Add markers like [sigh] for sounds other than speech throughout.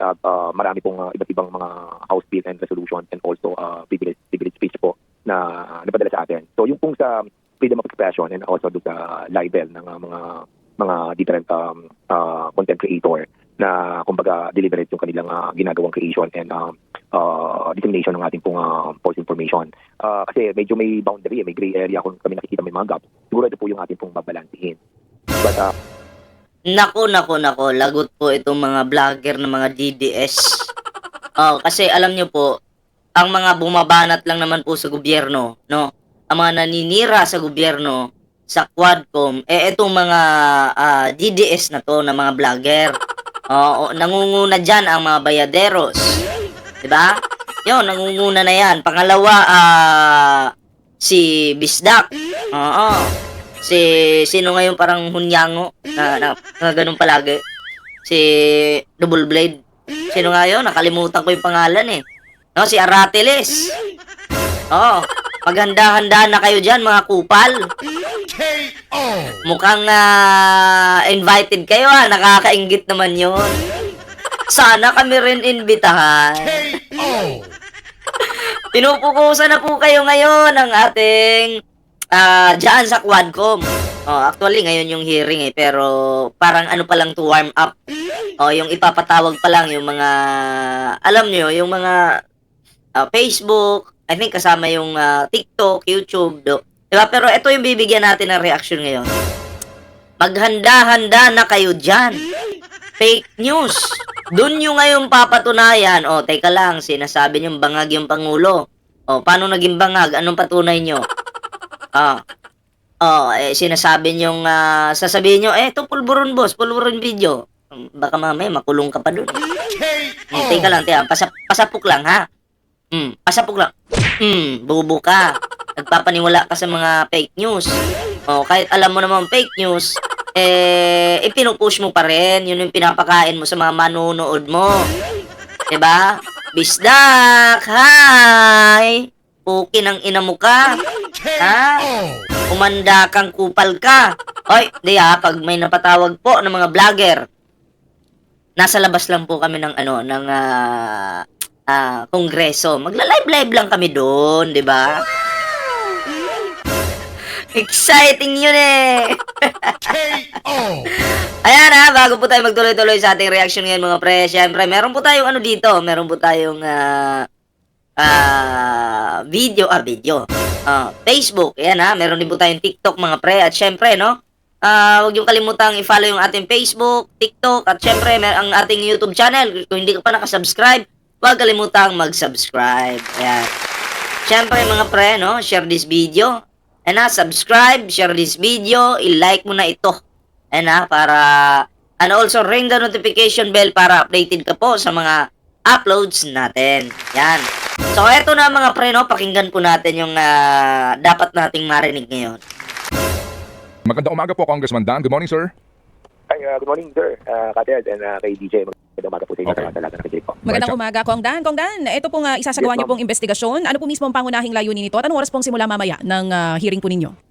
uh, uh, marami pong uh, iba't ibang mga House Bill and Resolution and also uh, privilege, privilege speech po na napadala sa atin. So yung pong sa freedom of expression and also do sa libel ng uh, mga mga different um, uh, content creator na kumbaga deliberate yung kanilang uh, ginagawang creation and um, uh, dissemination ng ating pong uh, false information. Uh, kasi medyo may boundary, eh, may gray area kung kami nakikita may mga gap. Siguro ito po yung ating pong babalansihin. But uh, Nako, nako, nako. Lagot po itong mga vlogger ng mga DDS. Oh, kasi alam nyo po, ang mga bumabanat lang naman po sa gobyerno, no? Ang mga naninira sa gobyerno, sa Quadcom, eh itong mga ah, DDS na to, na mga vlogger. Oo, nangunguna dyan ang mga bayaderos. ba? Yun, nangunguna na yan. Pangalawa, ah, si Bisdak. Oo. Si, sino ngayon parang hunyango na, na, na ganun palagi? Si Double Blade. Sino nga yun? Nakalimutan ko yung pangalan eh. No, si Arateles. Oo. Maghanda-handa na kayo dyan, mga kupal. Mukhang ah, invited kayo ah. Nakakaingit naman yun. Sana kami rin imbitahan. Pinupukusan na po kayo ngayon ng ating ah dyan sa Quadcom. Oh, actually, ngayon yung hearing eh, pero parang ano pa lang to warm up. Oh, yung ipapatawag pa lang yung mga, alam nyo, yung mga ah, Facebook, I think kasama yung ah, TikTok, YouTube, do. Diba? Pero ito yung bibigyan natin ng reaction ngayon. Maghanda-handa na kayo dyan. Fake news. Doon yung ngayon papatunayan. O, teka lang, sinasabi niyong bangag yung Pangulo. O, paano naging bangag? Anong patunay niyo? Ah. Oh, eh, sinasabi niyong, ah, sasabihin niyo, eh, ito pulburon boss, pulburon video. Hmm, Baka mamaya makulong ka pa doon. Hmm, teka lang, teka, pasa, pasapok lang, ha? Hmm, pasapok lang. Hmm, bubo ka. Nagpapaniwala ka sa mga fake news. O, kahit alam mo naman fake news, eh, ipinupush mo pa rin. Yun yung pinapakain mo sa mga manunood mo. 'Di ba? Bisdak! Hi! Pukin ang ina mo ka. Ha? Umanda kang kupal ka. Hoy, di ha, pag may napatawag po ng mga vlogger, nasa labas lang po kami ng ano, ng ah, ah, kongreso. Magla-live-live lang kami doon, di ba? Exciting yun eh! [laughs] Ayan ha, bago po tayo magtuloy-tuloy sa ating reaction ngayon mga pre, syempre, meron po tayong ano dito, meron po tayong ah, ah, video, ah, video, ah, Facebook, ayan ha, meron din po tayong TikTok mga pre, at syempre, no, ah, huwag yung kalimutang i-follow yung ating Facebook, TikTok, at syempre, mer- ang ating YouTube channel, kung hindi ka pa nakasubscribe, huwag kalimutang mag-subscribe, ayan. Syempre mga pre, no, share this video, and na, subscribe, share this video, i-like mo na ito. And na, para, and also ring the notification bell para updated ka po sa mga uploads natin. Yan. So, eto na mga pre, no, pakinggan po natin yung ah, dapat nating marinig ngayon. Magandang umaga po, Congressman Dan. Good morning, sir. Hi, uh, good morning, sir. Uh, Kated and uh, kay DJ. Magandang umaga po sa inyo Okay. talaga ng po. Magandang umaga, Kong Dan. Kong Dan, ito pong uh, isasagawa Yes, niyo pong investigasyon. Ano po mismo ang pangunahing layunin nito? At anong oras pong simula mamaya ng ah, hearing po ninyo?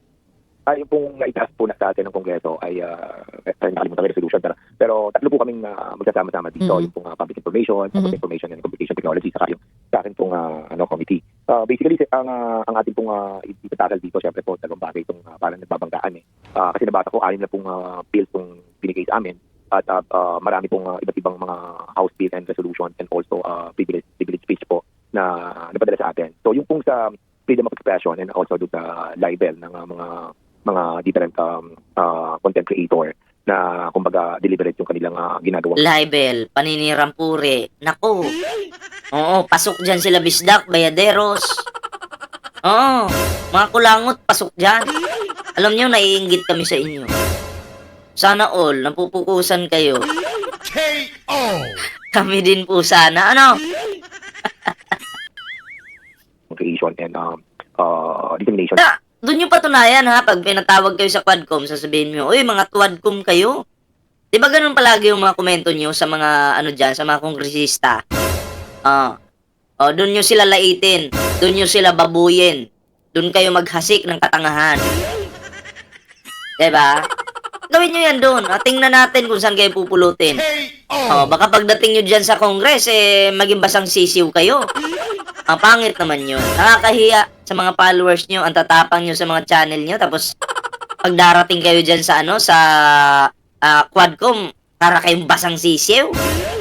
Ah, yung pong naitaas po na sa atin ng Kongreso ay uh, nakalimutan ko yung resolution pero, pero tatlo po kaming uh, magsasama-sama dito Mhm. yung pong uh, public information, Mhm. public information and communication technology saka yung sa akin pong uh, ano committee. Uh, basically si- ang uh, ang ating pong uh, itatakal dito syempre po dalawang bagay itong uh, parang nagbabanggaan eh. Uh, kasi nabasa ko anim na pong uh, bills pong binigay sa amin at uh, uh, marami pong uh, iba't ibang mga house bill and resolution and also uh, privilege privilege speech po na napadala sa atin. So yung pong sa freedom of expression and also do sa libel ng uh, mga mga different um, uh, content creator na kumbaga deliberate yung kanilang uh, ginagawang Libel, paninirang puri. Nako. Oo, pasok dyan sila bisdak, bayaderos. Oo, mga kulangot, pasok dyan. Alam nyo, naiingit kami sa inyo. Sana all, napupukusan kayo. Kami din po sana. Ano? creation and um, uh, dissemination. Na, doon yung patunayan ha, pag pinatawag kayo sa Quadcom, sasabihin nyo, uy, mga Quadcom kayo. Di ba ganun palagi yung mga komento nyo sa mga, ano dyan, sa mga kongresista? Ah. Oh, doon nyo sila laitin. Doon nyo sila babuyin. Doon kayo maghasik ng katangahan. Diba? Gawin nyo yan doon. At tingnan natin kung saan kayo pupulutin. Oh, baka pagdating nyo dyan sa Congress, eh, maging basang sisiw kayo. Ang pangit naman yun. Nakakahiya sa mga followers nyo, ang tatapang nyo sa mga channel nyo, tapos pag darating kayo dyan sa ano, sa ah, Quadcom, para kayong basang sisiw.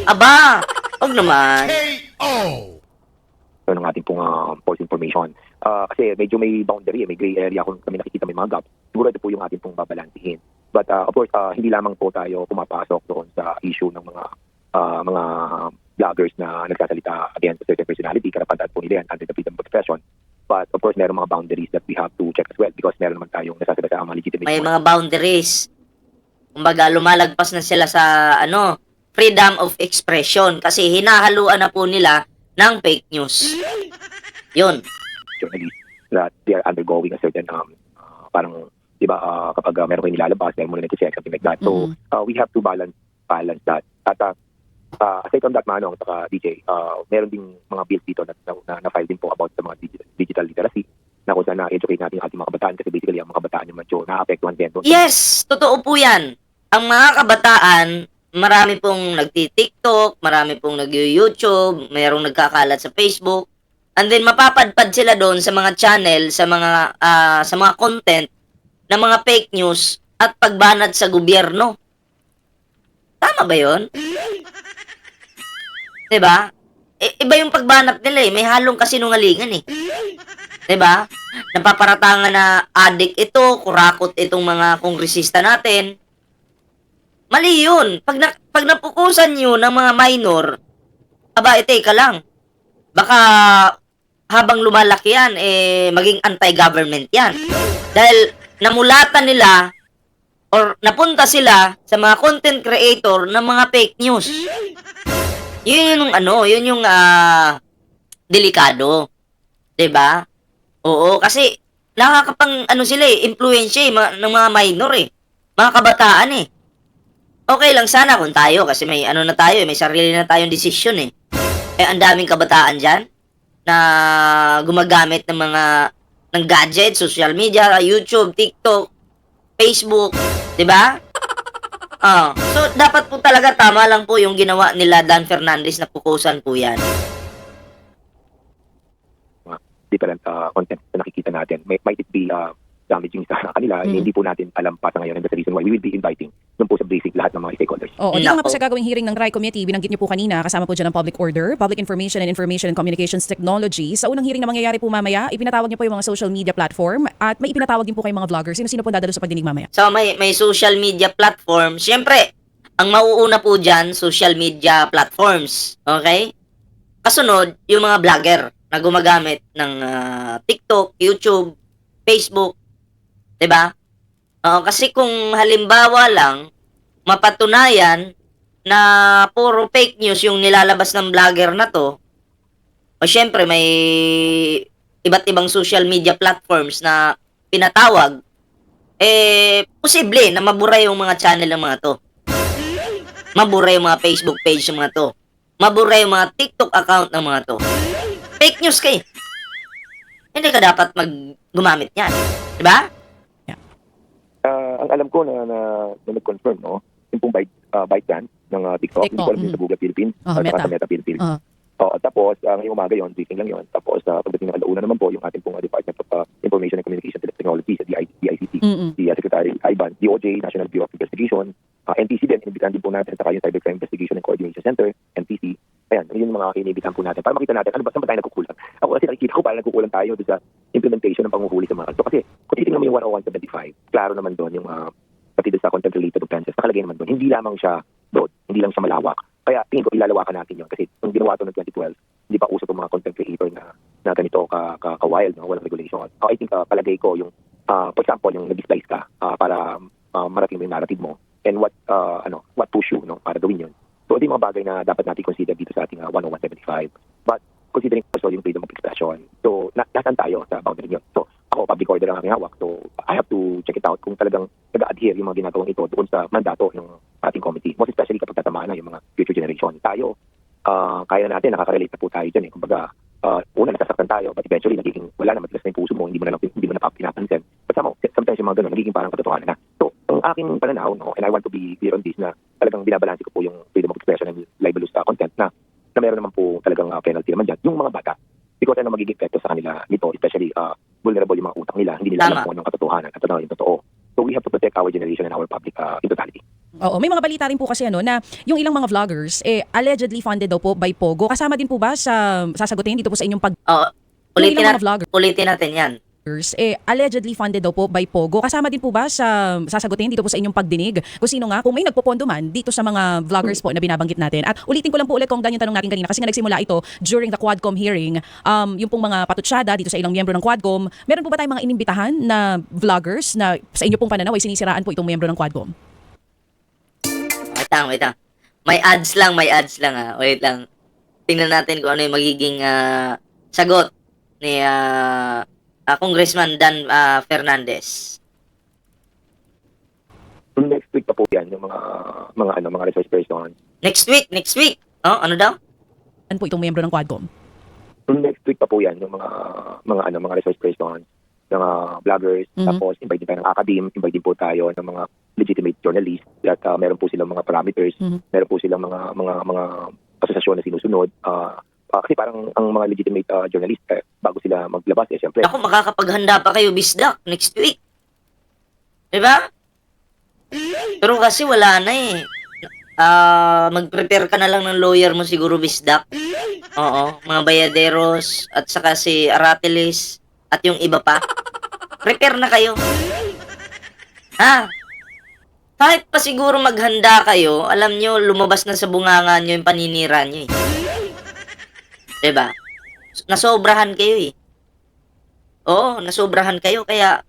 Aba, wag naman. So, ng ating pong ah, false information. Ah, kasi medyo may boundary, eh, may gray area kung kami nakikita may mga gap. Siguro ito po yung ating pong babalansihin. But ah, of course, ah, hindi lamang po tayo pumapasok doon sa issue ng mga ah, mga vloggers na nagsasalita against a certain personality. Karapatan po nila yan under the freedom of expression. But of course, meron mga boundaries that we have to check as well because meron naman tayong nasasalita ang mga legitimate May mga boundaries. Kumbaga, lumalagpas na sila sa, ano, freedom of expression. Kasi hinahaluan na po nila ng fake news. Yun. journalists that they are undergoing a certain um uh, parang 'di ba uh, kapag uh, meron kayong nilalabas meron mo na check something like that so Mhm. uh, we have to balance balance that at uh, uh, aside from that manong saka DJ uh, meron ding mga bills dito na, na, na, na file din po about sa mga digital, digital literacy na kung saan na-educate natin yung ating mga kabataan kasi basically ang mga kabataan yung medyo naapektuhan din doon. Yes, totoo po yan. Ang mga kabataan, marami pong nagti-TikTok, marami pong nag-YouTube, mayroong nagkakalat sa Facebook. And then mapapadpad sila doon sa mga channel, sa mga ah, sa mga content na mga fake news at pagbanat sa gobyerno. Tama ba 'yon? 'Di ba? I- iba yung pagbanat nila eh, may halong kasinungalingan eh. 'Di ba? Napaparatangan na adik ito, kurakot itong mga kongresista natin. Mali yun. Pag, na, pag napukusan nyo ng mga minor, aba, eh, teka lang. Baka habang lumalaki yan, eh, maging anti-government yan. Dahil namulatan nila or napunta sila sa mga content creator ng mga fake news. Yun yung ano, yun yung ah, delikado. 'Di ba? Oo, kasi nakakapang ano sila eh, influensya eh, mga, ng mga minor eh. Mga kabataan eh. Okay lang sana kung tayo kasi may ano na tayo eh, may sarili na tayong desisyon eh. Eh ang daming kabataan diyan na gumagamit ng mga ng gadget, social media, YouTube, TikTok, Facebook, 'di ba? Ah, so dapat po talaga tama lang po yung ginawa nila Dan Fernandez na pukusan po 'yan. different uh, content na nakikita natin. May, might it be uh, damaging sa kanila, Mm. hindi po natin alam pa sa ngayon and that's the reason why we will be inviting doon po sa briefing lahat ng mga stakeholders. Oo, dito nga po sa gagawing hearing ng RAI Committee, binanggit niyo po kanina, kasama po dyan ang Public Order, Public Information and Information and Communications Technology. Sa unang hearing na mangyayari po mamaya, ipinatawag niyo po yung mga social media platform at may ipinatawag din po kayong mga vloggers. Sino-sino po dadalo sa pagdinig mamaya? So may may social media platform. Siyempre, ang mauuna po diyan social media platforms, okay? Kasunod, yung mga vlogger na gumagamit ng ah, TikTok, YouTube, Facebook, 'di ba? Oo, kasi kung halimbawa lang mapatunayan na puro fake news yung nilalabas ng vlogger na to, o syempre may iba't ibang social media platforms na pinatawag eh, posible na mabura yung mga channel ng mga to. Mabura yung mga Facebook page ng mga to. Mabura yung mga TikTok account ng mga to. Fake news kay. Hindi ka dapat mag gumamit yan. Diba? Ah, ang alam ko na, na, na nag-confirm, no, yung pong bite, uh, ByteDance ng uh, TikTok, TikTok, hindi ko alam mm. sa Google Philippines, Ah, at Meta. sa Meta Philippines. Ah. Oo, tapos, uh, ngayong umaga yon briefing lang yon Tapos, uh, pagdating ng alauna naman po, yung ating pong uh, Department of uh, Information and Communication Technology, sa DI, DICT, Mm-mm. si uh, Secretary Ivan, DOJ, National Bureau of Investigation, uh, NTC din, inimbitan din po natin, saka yung Cybercrime Investigation and Coordination Center, NTC. Ayan, yun yung mga inibitan po natin para makita natin ano ba saan ba tayo nagkukulang. Ako kasi nakikita ko parang nagkukulang tayo sa implementation ng panguhuli sa mga kanto. Kasi kung titingnan mo yung 10175, klaro naman doon yung uh, pati doon sa content-related offenses, nakalagay naman doon. Hindi lamang siya broad, hindi lang siya malawak. Kaya tingin ko ilalawakan natin yun kasi nung ginawa ito ng 2012, hindi pa uso itong mga content creator na, na ganito ka, ka, ka wild, no? walang regulation. So I think uh, palagay ko yung, uh, for example, yung nag-splice ka uh, para uh, marating mo yung narrative mo and what uh, ano what push you no para gawin yun. So ito yung mga bagay na dapat natin consider dito sa ating uh, 10175. But considering also yung freedom of expression, so na nasaan tayo sa boundary yun? Public order ang aking hawak. So I have to check it out kung talagang nag-adhere yung mga ginagawang ito doon sa mandato ng ating committee. Most especially kapag tatamaan na yung mga future generation. Tayo, ah, kaya na natin, nakaka-relate na po tayo dyan eh. Kumbaga, uh, una nasasaktan tayo, but eventually nagiging wala na matigas na yung puso mo, hindi mo na lang, hindi mo na pa pinapansin. But somehow, sometimes yung mga ganun, nagiging parang katotohanan na. So, ang aking pananaw, no, and I want to be clear on this, na talagang binabalansi ko po yung freedom of expression and libelous uh, content na na meron naman po talagang uh, penalty naman dyan, yung mga bata. Because ano magiging epekto sa kanila nito, especially uh, vulnerable yung mga utang nila, hindi nila Tama. alam kung anong katotohanan at ano yung totoo. So we have to protect our generation and our public uh, in totality. Oo, may mga balita rin po kasi ano na yung ilang mga vloggers eh allegedly funded daw po by Pogo. Kasama din po ba sa sasagutin dito po sa inyong pag Oh, yung ulitin, ilang na, mga vloggers ulitin natin yan. Eh allegedly funded daw po by Pogo. Kasama din po ba sa sasagutin dito po sa inyong pagdinig? Kung sino nga, kung may nagpopondo man dito sa mga vloggers po na binabanggit natin. At ulitin ko lang po ulit kung ganyan tanong natin kanina kasi nga nagsimula ito during the Quadcom hearing. Um, yung pong mga patutsyada dito sa ilang miyembro ng Quadcom, meron po ba tayong mga inimbitahan na vloggers na sa inyo pong pananaw ay sinisiraan po itong miyembro ng Quadcom? Wait lang, wait lang. May ads lang, may ads lang ah. Wait lang. Tingnan natin kung ano yung magiging ah, sagot ni ah, ah, Congressman Dan ah, Fernandez. Next week pa po yan, yung mga mga ano mga resource person. Next week, next week. Oh, ano daw? Ano po itong miyembro ng Quadcom? Next week pa po yan, yung mga mga ano mga resource person, mga vloggers, Mhm. tapos invite din tayo ng academe, invite din po tayo ng mga legitimate journalists at uh, meron po silang mga parameters, Mhm. meron po silang mga mga mga asosasyon na sinusunod. ah ah, kasi parang ang mga legitimate ah, journalist eh, bago sila maglabas eh syempre Ako, makakapaghanda pa kayo, Bisdak, next week. Diba? Pero kasi wala na eh. Ah, mag-prepare ka na lang ng lawyer mo siguro, Bisdak. Oo, mga bayaderos, at saka si Aratilis, at yung iba pa. Prepare na kayo. Ha? Kahit pa siguro maghanda kayo, alam nyo, lumabas na sa bunganga nyo yung paninira nyo eh. Diba? Nasobrahan kayo eh. Oo, nasobrahan kayo kaya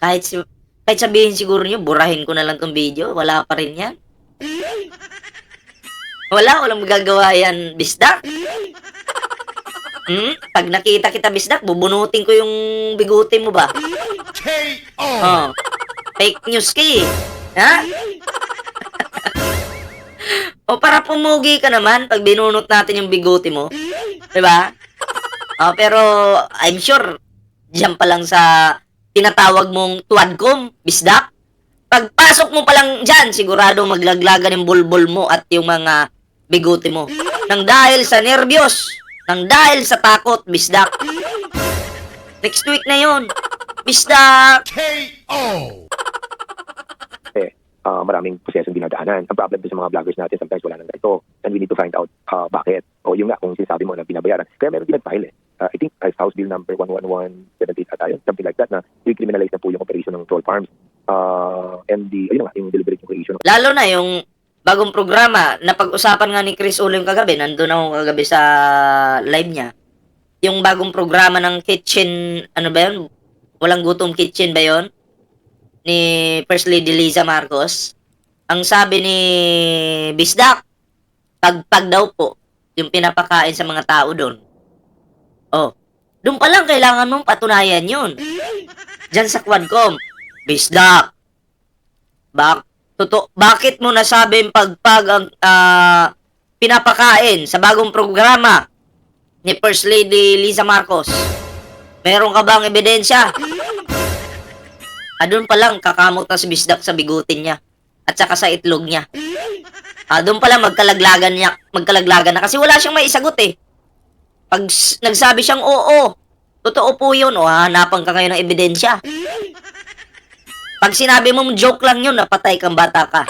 kahit si kahit sabihin siguro niyo burahin ko na lang tong video, wala pa rin 'yan. Wala, walang magagawa yan, bisdak. Hmm? Pag nakita kita, bisdak, bubunutin ko yung biguti mo ba? Oh. Fake news ka eh. Ha? O para pumugi ka naman pag binunot natin yung biguti mo. 'Di ba? Ah, pero I'm sure diyan pa lang sa tinatawag mong tuwadkom, bisdak. Pagpasok mo pa lang diyan, sigurado maglaglagan yung bulbul mo at yung mga biguti mo. Nang dahil sa nervyos, nang dahil sa takot, bisdak. Next week na yon. Bisdak. eh, ah, maraming prosesong dinadaanan. Ang problem sa mga vloggers natin, sometimes wala nang ganito. And we need to find out ah, bakit. O yung nga, kung sinasabi mo na binabayaran. Kaya meron din nag-file eh. Ah, I think as House Bill number 11178 ata yun, something like that, na i-criminalize na po yung operation ng troll farms. Ah, and the, ayun nga, yung deliberate creation Lalo na yung bagong programa na pag-usapan nga ni Chris Ulim kagabi, nandun ako kagabi sa live niya. Yung bagong programa ng kitchen, ano ba yun? Walang gutom kitchen ba yun? Ni First Lady Liza Marcos. Ang sabi ni Bisdak, pagpag daw po, yung pinapakain sa mga tao doon. Oh, doon pa lang kailangan mong patunayan yun. Diyan sa Quadcom. Bisdak, bak Totoo, bakit mo nasabing pagpag ang ah, pinapakain sa bagong programa ni First Lady Liza Marcos? Meron ka bang ebidensya? Ah, doon pa lang kakamot na si Bisdak sa bigutin niya at saka sa itlog niya. Ah, doon pa lang magkalaglagan niya, magkalaglagan na kasi wala siyang maisagot eh. Pag nagsabi siyang oo, totoo po yun, o hahanapan ka kayo ng ebidensya. Pag sinabi mo joke lang yun, napatay kang bata ka.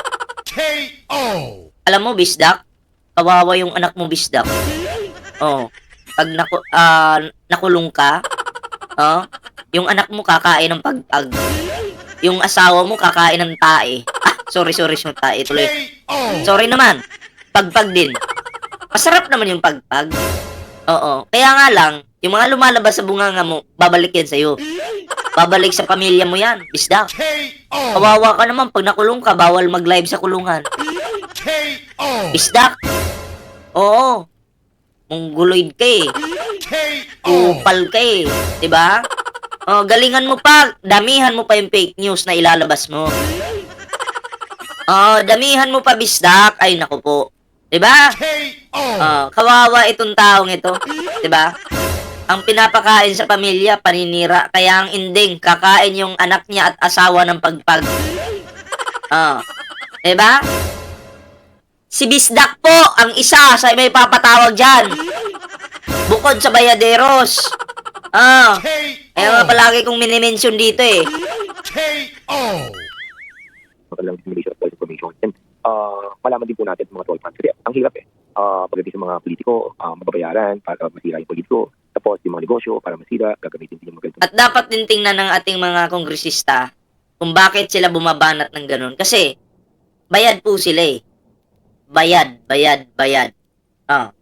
Alam mo, Bisdak, kawawa yung anak mo, Bisdak. Oh, pag naku, ah, nakulong ka, oh, yung anak mo kakain ng pagpag. Yung asawa mo kakain ng tae. Ah, sorry, sorry, sorry, tae tuloy. Sorry naman, pagpag din. Masarap naman yung pagpag. Oo, kaya nga lang, yung mga lumalabas sa bunganga mo, babalik yan sa'yo. Babalik sa pamilya mo yan, Bisdak. Kawawa ka naman pag nakulong ka, bawal mag-live sa kulungan. Bisdak. Oo. Mongoloid ka eh. Kupal ka eh. Diba? Oh, galingan mo pa. Damihan mo pa yung fake news na ilalabas mo. Oh, damihan mo pa bisdak. Ay, naku po. Diba? Oh, kawawa itong taong ito. Diba? Ang pinapakain sa pamilya, paninira. Kaya ang ending, kakain yung anak niya at asawa ng pagpag. Oh. Diba? Si Bisdak po, ang isa sa may papatawag dyan. Bukod sa Bayaderos. Ah, kaya nga palagi kong minimension dito eh. magandang dissemination of information. And uh, malaman din po natin mga troll fans. Kasi ang hirap eh. Uh, pagdating sa mga politiko, uh, mababayaran para masira yung politiko. Tapos yung mga negosyo para masira, gagamitin din yung mga ganito. At dapat din tingnan ng ating mga kongresista kung bakit sila bumabanat ng ganun. Kasi, bayad po sila eh. Bayad, bayad, bayad. Ah,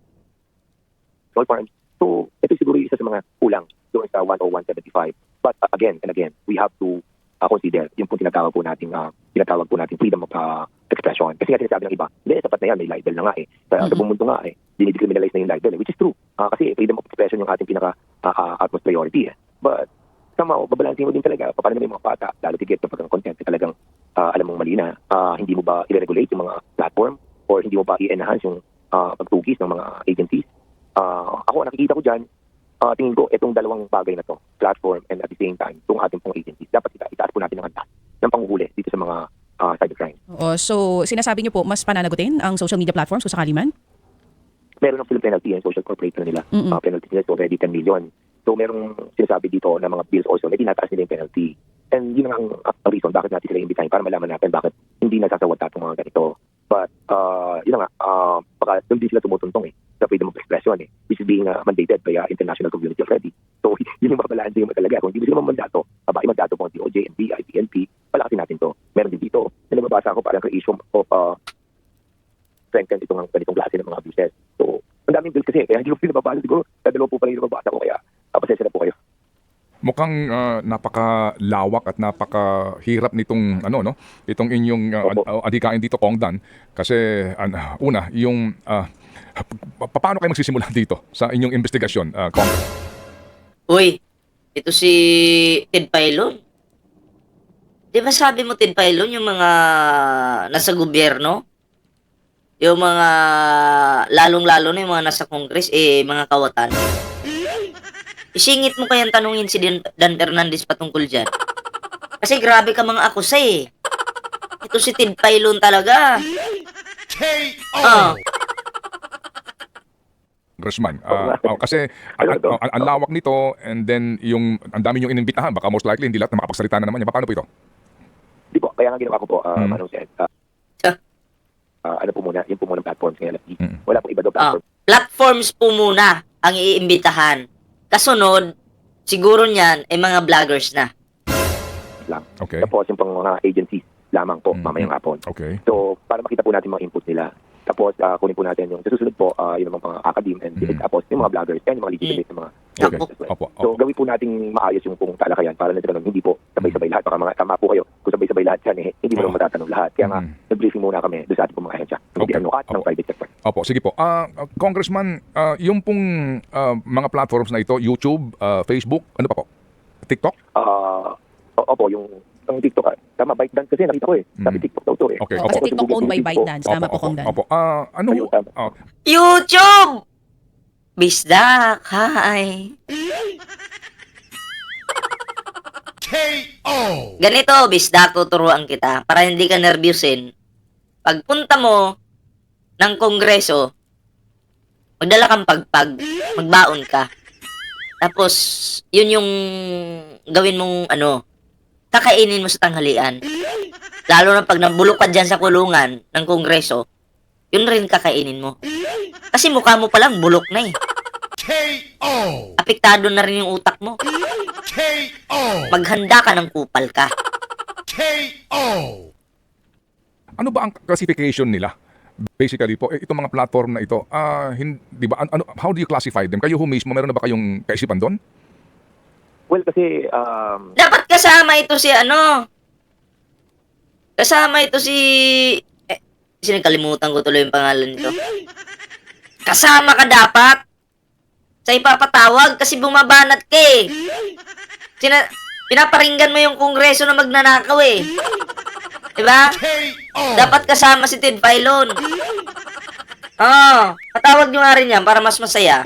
troll farms. So, ito siguro yung isa sa mga kulang doon sa 10175. But uh, again and again, we have to uh, consider yung po tinatawag po natin uh, tinatawag po natin freedom of uh, expression. Kasi nga sinasabi ng iba, hindi, sapat na yan, may libel na nga eh. Sa Mhm. mm mundo nga eh, dinidecriminalize na yung libel eh, which is true. Uh, kasi freedom of expression yung ating pinaka uh, uh, utmost priority eh. But somehow, babalansin mo din talaga, paano naman yung mga bata, lalo tigit kapag ang content talagang uh, alam mong mali na, uh, hindi mo ba i-regulate yung mga platform or hindi mo ba i-enhance yung uh, pagtugis ng mga agencies. Uh, ako, nakikita ko dyan, uh, tingin ko, itong dalawang bagay na to, platform and at the same time, itong ating pong agencies, dapat ita itaas po natin ang antas ng panguhuli dito sa mga uh, cybercrime. Oo, so, sinasabi niyo po, mas pananagutin ang social media platforms kung sakali man? Meron ng silang penalty yung social corporate nila. Mm-mm. Uh, penalty nila is already 10 million. So merong sinasabi dito na mga bills also na tinataas nila yung penalty. And yun ang, reason bakit natin sila imbitahin para malaman natin bakit hindi nasasawat itong mga ganito. But uh, yun nga, uh, baka din sila tumutuntong eh sa freedom of expression eh. This is being uh, mandated by uh, international community already. So [laughs] yun yung mabalansin mo talaga. Kung hindi sila mamandato, abay magdato po ang DOJ, NBI, PNP, palakasin natin to. Meron din dito, na nababasa ko parang creation of uh, strengthen itong ganitong klase ng mga abuses. So, ang daming bills kasi, kaya hindi ko [laughs] pinababasa siguro. Sa dalawa po pala yung nababasa ko, kaya uh, pasensya. Mukhang ah, napakalawak at napakahirap nitong ano no, itong inyong ah, Opo. ad- adhikain dito Kongdan kasi an- una yung ah, pa- paano kayo magsisimula [laughs] dito sa inyong investigasyon ah, Kong? uy, ito si Ted Pailon. Di ba sabi mo, Ted Pailon, yung mga nasa gobyerno, yung mga, lalong-lalo na yung mga nasa Congress, eh, mga kawatan. Isingit mo kayang tanungin si Dan, Fernandez patungkol dyan. Kasi grabe ka mga akusa eh. Ito si Ted Pailon talaga. Ah, Congressman. Ah, ah, kasi ang, ang, ang- ang lawak nito and then yung ang dami yung inimbitahan baka most likely hindi lahat na makapagsalita na naman yan. Paano po ito? Di po, kaya nga ginawa ko po, uh, Hmm. Manong Sen, uh, Ah. uh, ano po muna, yung po muna platforms ng LFD. Mm. Wala pong iba daw ah, platform. platforms po muna ang iimbitahan. Kasunod, siguro niyan, ay mga vloggers na. lang. Okay. Tapos yung pang mga agencies lamang po, Mm. mamayang hapon. Okay. So, para makita po natin mga input nila. Tapos, uh, kunin po natin yung susunod po, uh, yung mga academe and Mm. tapos yung mga vloggers and yung mga legitimate na mga Okay. well. Opo. So, opo. gawin po nating maayos yung pong talakayan para na ganun, hindi po sabay-sabay lahat. Baka mga tama po kayo. Kung sabay-sabay lahat yan, eh, hindi mo naman matatanong lahat. Kaya nga, Mm. nag-briefing muna kami doon sa ating mga ahensya. Okay. gobyerno at ng Opo. private sector. Opo, sige po. Ah, ah, Congressman, ah, yung pong ah, mga platforms na ito, YouTube, ah, Facebook, ano pa po? TikTok? Ah, o- opo, yung ang TikTok, ah, tama, bike dance kasi nakita ko eh. Sabi Mm. TikTok daw to eh. Okay, Oo, opo. kasi TikTok owned by. ByteDance. Tama po, opo, Kongdan. Opo. Ah, ano? Ayun, tama. YouTube! Bisdak, hi! Ganito, Bisdak, tuturuan kita para hindi ka nervyusin. Pagpunta mo ng kongreso, magdala kang pagpag, magbaon ka. Tapos, yun yung gawin mong ano, kakainin mo sa tanghalian. Lalo na pag nabulok ka dyan sa kulungan ng kongreso, yun rin kakainin mo. Kasi mukha mo palang bulok na eh. Apektado na rin yung utak mo. Maghanda ka ng kupal ka. ano ba ang classification nila? Basically po, eh, itong mga platform na ito, ah, hindi ba, an- ano, how do you classify them? Kayo ho mismo, meron na ba kayong kaisipan doon? Well, kasi, um, Dapat kasama ito si ano. Kasama ito si... Eh, sinagkalimutan ko tuloy yung pangalan nito. Kasama ka dapat. Sa ipapatawag kasi bumabanat ka eh. Sina, pinaparinggan mo yung kongreso na magnanakaw eh. Diba? Dapat kasama si Ted Filon. Oo. patawag nyo nga rin yan para mas masaya.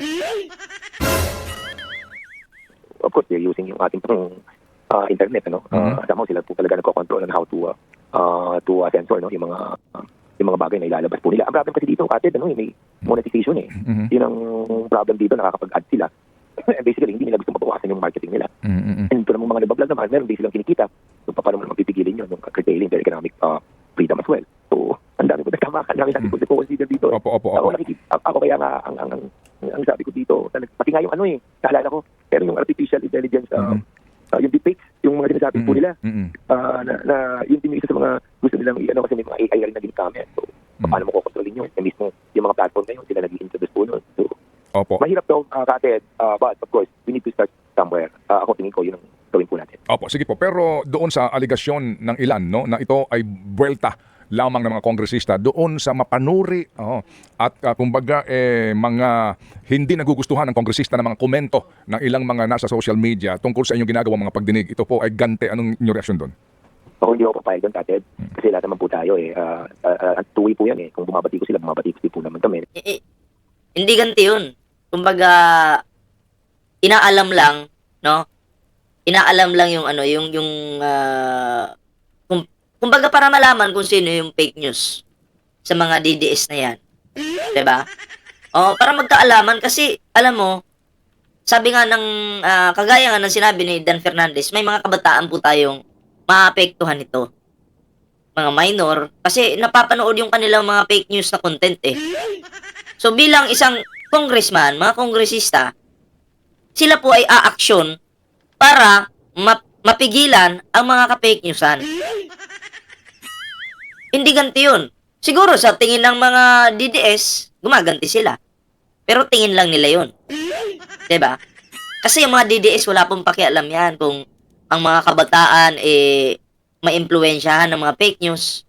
of course, they're using yung ating pong uh, internet, ano? Uh, Mhm. somehow sila po talaga nagko-control on how to uh, uh, to uh, censor, no? Yung mga uh, yung mga bagay na ilalabas po nila. Ang problem kasi dito, Katid, ano, eh, may monetization eh. Mhm. Yun ang problem dito, nakakapag-add sila. [laughs] Basically, hindi nila gusto mabawasan yung marketing nila. Mhm. And ito namang mga nagbablog naman, meron din silang kinikita. So, paano mo naman pipigilin yun, yung curtailing their economic uh, freedom as well. So, ang dami ko nagtama ka, ang dami natin po ko consider dito. eh. Opo, opo, Ako, opo. nakikita, ako, kaya nga, ang, ang, ang, ang sabi ko dito, pati nga yung ano eh, naalala ko, pero yung artificial intelligence, uh, Mhm. uh, yung deepfakes, yung mga sinasabi po Mhm. nila, Mhm. uh, na, na yun din yung isa sa mga gusto nilang i-ano kasi may mga AI na ginagamit. So, Mhm. paano mo kukontrolin yun? Yung mismo, yung mga platform na yun, sila nag-i-introduce po nun. So, Opo. mahirap daw, uh, Kated, uh, but of course, we need to start somewhere. Uh, ako tingin ko, yun ang gawin po natin. Opo, sige po. Pero doon sa aligasyon ng ilan, no, na ito ay buwelta lamang ng mga kongresista doon sa mapanuri oo, at ah, kumbaga eh, mga hindi nagugustuhan ng kongresista ng mga komento ng ilang mga nasa social media tungkol sa inyong ginagawang mga pagdinig. Ito po ay gante. Anong inyong reaksyon doon? Ako hindi ako papayag doon, Kated, kasi lahat naman po tayo eh. Uh, uh, uh, two-way po yan eh. Kung bumabati ko sila, bumabati ko po naman kami. Eh, eh, hindi ganti yun. Kumbaga, inaalam lang, no? Inaalam lang yung ano, yung, yung, ah, kum, kumbaga para malaman kung sino yung fake news sa mga DDS na yan. 'Di ba? Oh, para magkaalaman kasi, alam mo, sabi nga ng, ah, kagaya nga ng sinabi ni Dan Fernandez, may mga kabataan po tayong maapektuhan nito. Mga minor. Kasi napapanood yung kanilang mga fake news na content eh. So bilang isang congressman, mga kongresista, sila po ay aaksyon para map- mapigilan ang mga ka-fake newsan. Hindi ganti yun. Siguro sa tingin ng mga DDS, gumaganti sila. Pero tingin lang nila yun. ba? Kasi yung mga DDS wala pong pakialam yan kung ang mga kabataan eh maimpluwensyahan ng mga fake news.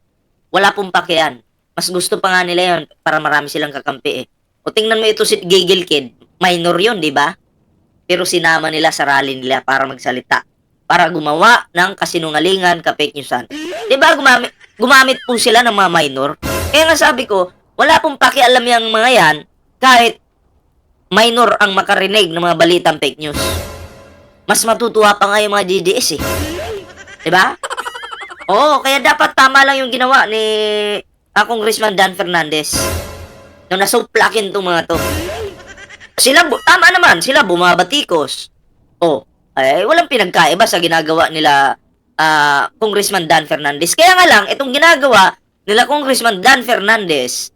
Wala pong pakian. Mas gusto pa nga nila yun para marami silang kakampi eh. O tingnan mo ito si Giggle Kid. Minor yun, di ba? Pero sinama nila sa rally nila para magsalita. Para gumawa ng kasinungalingan ka fake newsan. Di ba gumamit, gumamit po sila ng mga minor? Kaya nga sabi ko, wala pong pakialam yung mga yan kahit minor ang makarinig ng mga balitang fake news. Mas matutuwa pa nga yung mga DDS eh. Di ba? Oo, kaya dapat tama lang yung ginawa ni ah, Congressman Dan Fernandez. Nung nasuplakin tong mga to. Sila, tama naman, sila bumabatikos. Oh, ay, walang pinagkaiba sa ginagawa nila ah, Congressman Dan Fernandez. Kaya nga lang, itong ginagawa nila Congressman Dan Fernandez,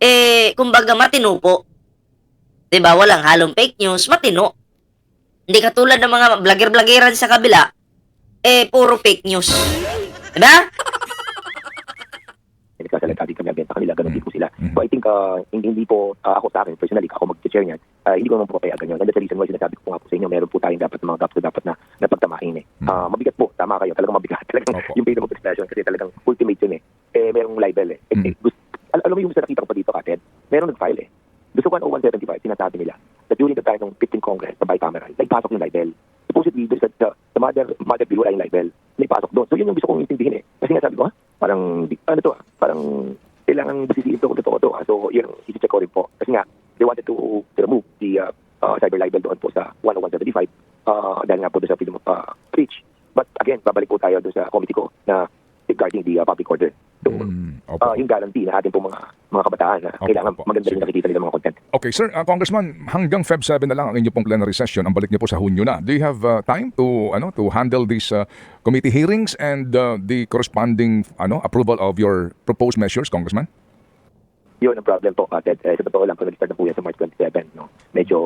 eh, kumbaga matino po. 'Di ba Walang halong fake news, matino. Hindi katulad ng mga vlogger-vloggeran sa kabila, eh, puro fake news. 'Di ba? nagsasalita din kami sa kanila, ganun din po sila. Mhm. So I think uh, hindi, hindi po uh, ako sa akin, personally, ako mag-chair niyan, uh, hindi ko naman po papayagan yun. And that's the reason why sinasabi ko nga po sa inyo, meron po tayong dapat mga gaps na dapat na napagtamain eh. Uh, mabigat po, tama kayo, talagang mabigat. [laughs] Talagang Opo. yung freedom of expression kasi talagang ultimate yun eh. Eh, merong libel eh. eh, Mhm. eh gusto, al- alam mo yung sa nakita ko pa dito, Kated, meron nag-file eh. Gusto ko 10175, sinasabi nila that during the time ng 15 Congress, sa bicameral, nagpasok yung libel. Supposedly, doon sa, sa, mother, mother bill, wala yung libel. May pasok doon. So yun yung gusto kong intindihin eh. Kasi nga sabi ko, ha, parang, ano to ah, parang kailangan busisiin to kung totoo to. ah. So yun, isi-check ko rin po. Kasi nga, they wanted to, to remove the uh, uh, cyber libel doon po sa 10175 uh, dahil nga po doon sa freedom of uh, speech. But again, babalik po tayo doon sa committee ko na safeguarding the uh, public order. So, Mm, opo. uh, yung guarantee na ating po mga mga kabataan na Opo, kailangan opo. maganda rin nakikita nila mga content. Okay, sir, uh, Congressman, hanggang Feb 7 na lang ang inyong pong plenary session. Ang balik niyo po sa Hunyo na. Do you have uh, time to ano to handle these uh, committee hearings and uh, the corresponding ano approval of your proposed measures, Congressman? Yun ang problem po, Ted. Eh, sa totoo lang, kung nag-start na po yan sa March 27, no, medyo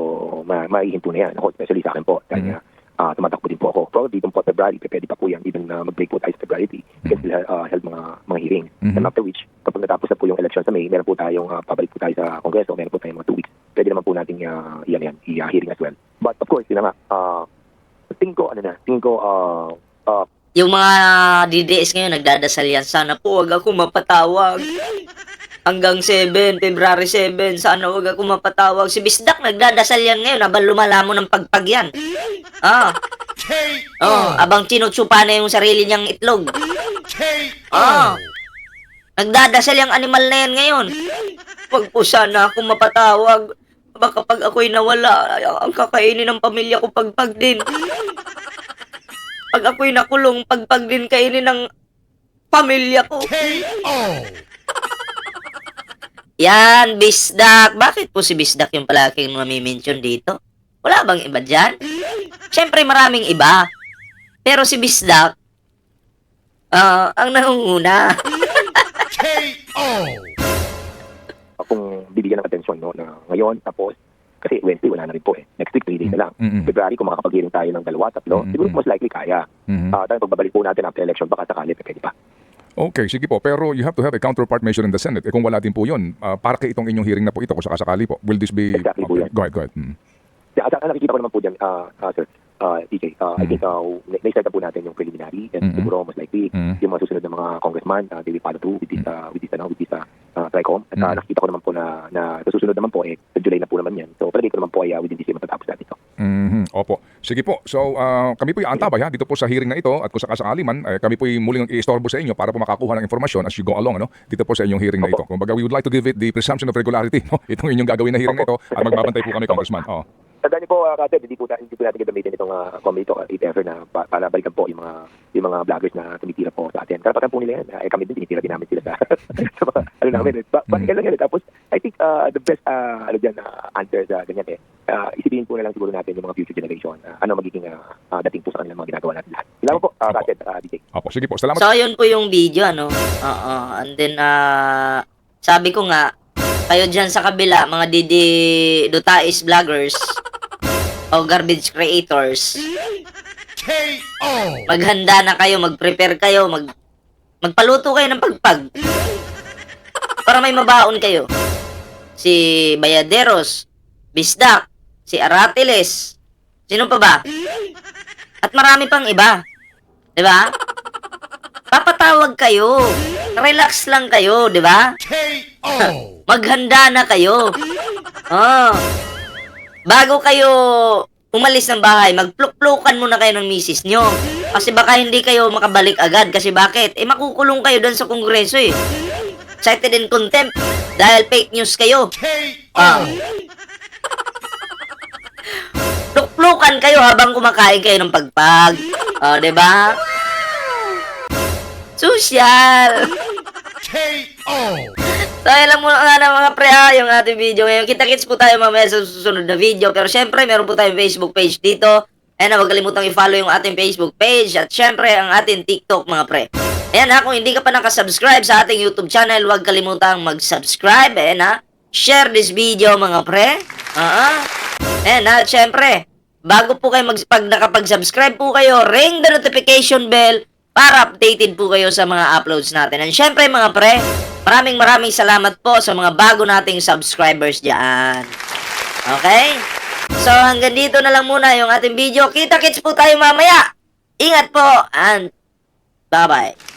ma maihinto na yan. Especially sa akin po, dahil Mhm. Ah, tumatakbo din po ako. Probably itong po February, pwede pa po yan, even na mag-break po tayo sa February, we can still uh, held mga, mga hearings. Mhm. And after which, kapag natapos na po yung election sa May, meron po tayong, uh, pabalik po tayo sa Kongreso, meron po tayong mga two weeks. Pwede naman po natin uh, yan yan, i-hearing as well. But of course, yun na nga, uh, tingin ko, ano na, tingin ko, uh, uh, Yung mga DDS ngayon nagdadasal yan, sana po wag ako mapatawag. [laughs] Hanggang 7, February 7, sana wag ako mapatawag. Si Bisdak nagdadasal yan ngayon, abang lumala mo ng pagpag yan. Ah. Oh, abang tinutsupa na yung sarili niyang itlog. Ah. Nagdadasal yung animal na yan ngayon. Wag po sana ako mapatawag. Baka pag ako'y nawala, ang kakainin ng pamilya ko pagpag din. Pag ako'y nakulong, pagpag din kainin ng pamilya ko. Yan, Bisdak. Bakit po si Bisdak yung palaging nami-mention dito? Wala bang iba dyan? Siyempre, maraming iba. Pero si Bisdak, ah, ang nangunguna. [laughs] Uh, kung bibigyan ng atensyon no, na ngayon, tapos, kasi Wednesday wala na rin po eh. Next week, 3 days na lang. Mm-mm. February, kung makakapag-hearing tayo ng dalawa, tatlo, Mm-mm. siguro most likely kaya. Mhm. Ah, tayo pagbabalik po natin after election, baka sakali, pwede pa. Okay, sige po. Pero you have to have a counterpart measure in the Senate. Eh kung wala din po yun, ah, para kay itong inyong hearing na po ito, kung sakasakali po, will this be... Exactly po Okay, yan. Go ahead, go ahead. Mm. Yeah, at, at nakikita ko naman po dyan, ah, ah, sir, ah, TJ, ah, I Mm. think uh, na- na-start na po natin yung preliminary and Mm-mm. siguro most likely Mm. yung mga susunod na mga congressman, uh, they will follow through with this, uh, with this, ano, with this uh, uh, TRICOM. At uh, Mm. nakikita ko naman po na, na susunod naman po, eh, sa July na po naman yan. So, palagay ko naman po ay uh, within this year matatapos natin ito. Mhm, Opo. Sige po. So, ah, kami po yung antabay ha, dito po sa hearing na ito at kung sakasakali man, eh, kami po yung muling i-istorbo sa inyo para po makakuha ng informasyon as you go along, ano, dito po sa inyong hearing na ito. Opo. Kumbaga, we would like to give it the presumption of regularity, [laughs] no? Itong inyong gagawin na hearing na ito at magbabantay po kami, Congressman. Oh. Tandaan niyo po, uh, Kate, hindi po, hindi po natin gagamitin itong uh, comment ito, uh, if ever na pa, para balikan po yung mga yung mga vloggers na tumitira po sa atin. Karapatan po nila yan. Uh, eh, kami din, tinitira din namin sila sa, [laughs] sa mga, ano namin. Eh. Ba, balikan lang yan. Tapos, I think uh, the best uh, ano dyan, uh, answer sa ganyan eh, uh, isipin po na lang siguro natin yung mga future generation. Uh, ano magiging uh, uh, dating po sa kanilang mga ginagawa natin lahat. Salamat po, uh, Kate, uh, DJ. Opo, sige po. Salamat. So, yun po yung video, ano? Oo. And then, ah, sabi ko nga, kayo dyan sa kabila, mga Didi Dutais vloggers, o garbage creators, maghanda na kayo, mag-prepare kayo, mag magpaluto kayo ng pagpag. Para may mabaon kayo. Si Bayaderos, Bisdak, si Aratiles, sino pa ba? At marami pang iba. 'Di ba? Papatawag kayo. Relax lang kayo, 'di ba? Maghanda na kayo. Oh. Bago kayo umalis ng bahay, magpluk-plukan muna kayo ng misis nyo. Kasi baka hindi kayo makabalik agad. Kasi bakit? Eh, makukulong kayo doon sa kongreso eh. Cited in contempt. Dahil fake news kayo. Ah. Pluk-plukan kayo habang kumakain kayo ng pagpag. Oh, 'di ba? Social. So, yun lang muna nga na mga pre ha, yung ating video ngayon. Kita-kits po tayo mamaya sa susunod na video. Pero syempre, meron po tayong Facebook page dito. And huwag kalimutang i-follow yung ating Facebook page. At syempre, ang ating TikTok mga pre. Ayan ha, kung hindi ka pa nakasubscribe sa ating YouTube channel, huwag kalimutang mag-subscribe. Ayan ha, share this video mga pre. Ah, Ayan ha, syempre, bago po kayo mag pag nakapag-subscribe po kayo, ring the notification bell para updated po kayo sa mga uploads natin. And syempre mga pre, maraming maraming salamat po sa mga bago nating subscribers dyan. Okay? So hanggang dito na lang muna yung ating video. Kita-kits po tayo mamaya. Ingat po and bye-bye.